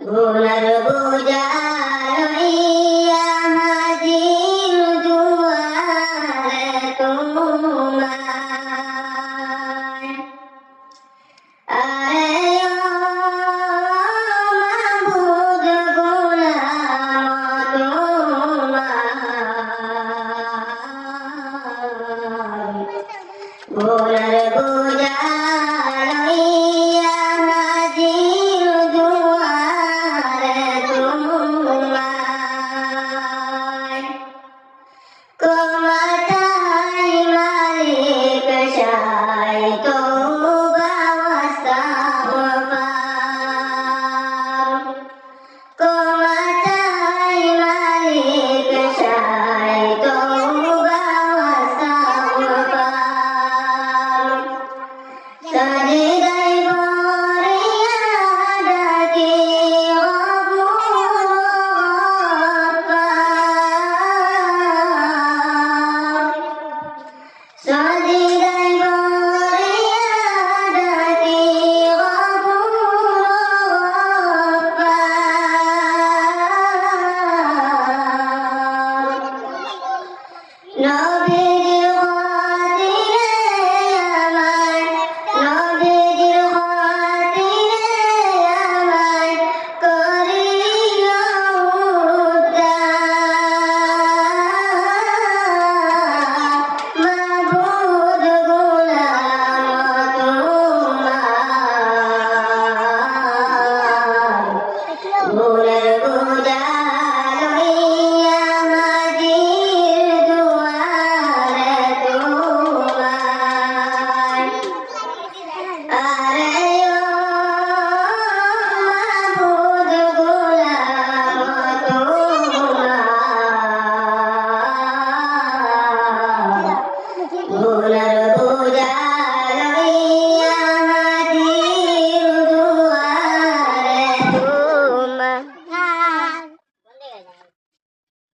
গুণার বুঝা লইয়া হাজির দুয়ারে তোমার আরে মাবুদ গুণাম তোমার গুণার বুঝা No.